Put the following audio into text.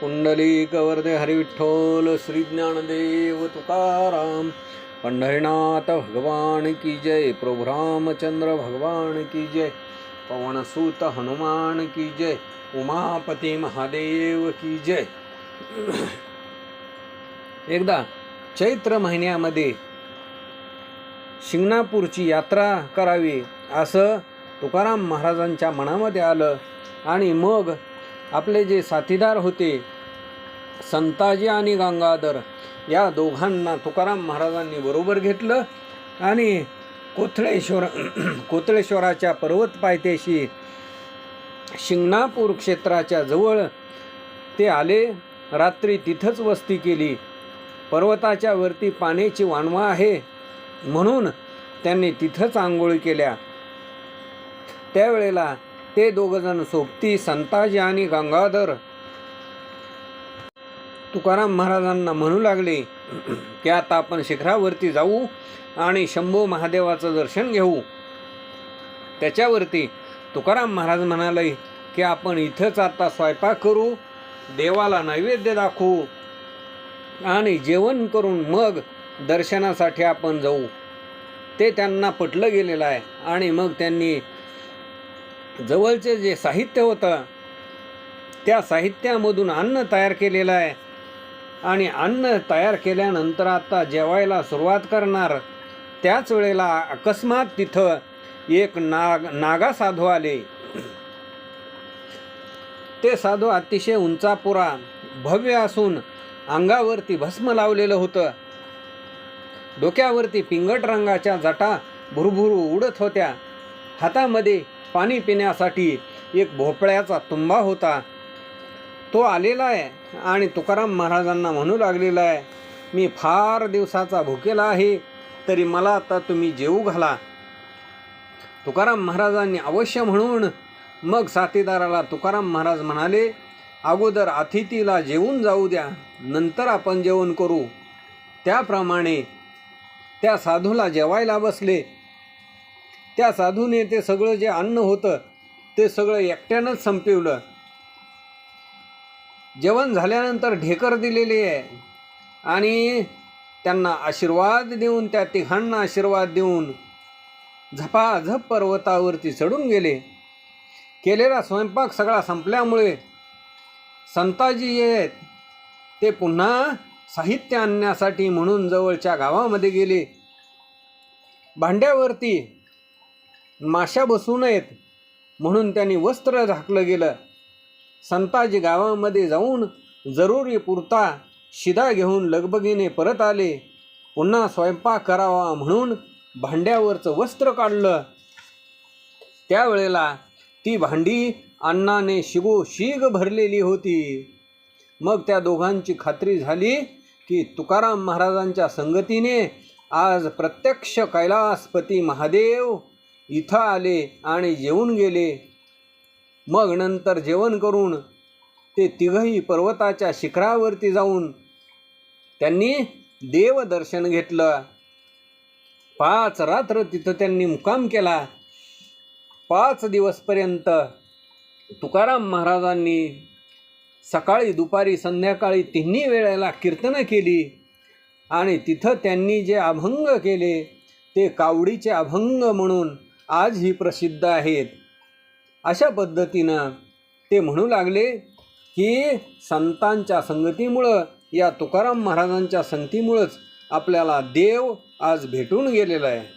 पुंडलिक कवर्दे हरिविठ्ठल श्री ज्ञानदेव तुकाराम। पंढरीनाथ भगवान की जय प्रभु रामचंद्र भगवान की जय पवनसूत हनुमान की जय उमापती महादेव की जय। एकदा चैत्र महिन्यामध्ये शिंगणापूरची यात्रा करावी असं तुकाराम महाराजांच्या मनामध्ये आलं आणि मग आपले जे साथीदार होते संताजी आणि गंगाधर या दोघांना तुकाराम महाराजांनी बरोबर घेतलं आणि कोथळेश्वर कोथळेश्वराच्या पर्वत पायथ्याशी शिंगणापूर क्षेत्राच्या जवळ ते आले. रात्री तिथंच वस्ती केली. पर्वताच्या वरती पाण्याची वाणवा आहे म्हणून त्यांनी तिथंच आंघोळी केल्या. त्यावेळेला ते दोघजण सोबती संताजी आणि गंगाधर. तुकाराम महाराजांना म्हणू लागले की आता आपण शिखरावरती जाऊ आणि शंभू महादेवाचं दर्शन घेऊ. त्याच्यावरती तुकाराम महाराज म्हणाले की आपण इथंच आता स्वयंपाक करू देवाला नैवेद्य दाखवू आणि जेवण करून मग दर्शनासाठी आपण जाऊ. ते त्यांना पटलं गेलेलं आहे आणि मग त्यांनी जवळचे जे साहित्य होतं त्या साहित्यामधून अन्न तयार केलेलं आहे. आणि अन्न तयार केल्यानंतर आता जेवायला सुरुवात करणार. त्याच वेळेला अकस्मात तिथं एक नाग नागा साधू आले. ते साधू अतिशय उंचापुरा भव्य असून अंगावरती भस्म लावलेलं होतं. डोक्यावरती पिंगट रंगाच्या जटा भुरभुरू उडत होत्या. हातामध्ये पाणी पिण्यासाठी एक भोपळ्याचा तुंबा होता. तो आलेला आहे आणि तुकाराम महाराजांना म्हणू लागलेला आहे मी फार दिवसाचा भुकेला आहे तरी मला आता तुम्ही जेवू घाला. तुकाराम महाराजांनी अवश्य म्हणून मग साथीदाराला तुकाराम महाराज म्हणाले अगोदर अतिथीला जेवून जाऊ द्या नंतर आपण जेवण करू. त्याप्रमाणे त्या साधूला जेवायला बसले. त्या साधूने ते सगळं जे अन्न होतं ते सगळं एकट्यानंच संपवलं. जेवण झाल्यानंतर ढेकर दिलेले आहे. आणि त्यांना आशीर्वाद देऊन त्या तिघांना आशीर्वाद देऊन झपाझप पर्वतावरती चढून गेले. केलेला स्वयंपाक सगळा संपल्यामुळे संताजी आहेत ते पुन्हा साहित्य आणण्यासाठी म्हणून जवळच्या गावामध्ये गेले. भांड्यावरती माशा बसू नयेत. म्हणून त्यांनी वस्त्र झाकलं गेलं. संताजी गावामध्ये जाऊन जरुरी पुरता शिदा घेऊन लगबगीने परत आले. पुन्हा स्वयंपाक करावा म्हणून भांड्यावरचं वस्त्र काढलं. त्यावेळेला ती भांडी अण्णाने शिगो शीग भरलेली होती. मग त्या दोघांची खात्री झाली की तुकाराम महाराजांच्या संगतीने आज प्रत्यक्ष कैलासपती महादेव इथं आले आणि जेवून गेले. मग नंतर जेवण करून ते तिघही पर्वताच्या शिखरावरती जाऊन त्यांनी देवदर्शन घेतलं. पाच रात्र तिथं त्यांनी मुकाम केला. पाच दिवसपर्यंत तुकाराम महाराजांनी सकाळी दुपारी संध्याकाळी तिन्ही वेळेला कीर्तनं केली आणि तिथं त्यांनी जे अभंग केले ते कावडीचे अभंग म्हणून आजही प्रसिद्ध आहेत. अशा पद्धतीनं ते म्हणू लागले की संतांच्या संगतीमुळं या तुकाराम महाराजांच्या संगतीमुळंच आपल्याला देव आज भेटून गेलेला आहे.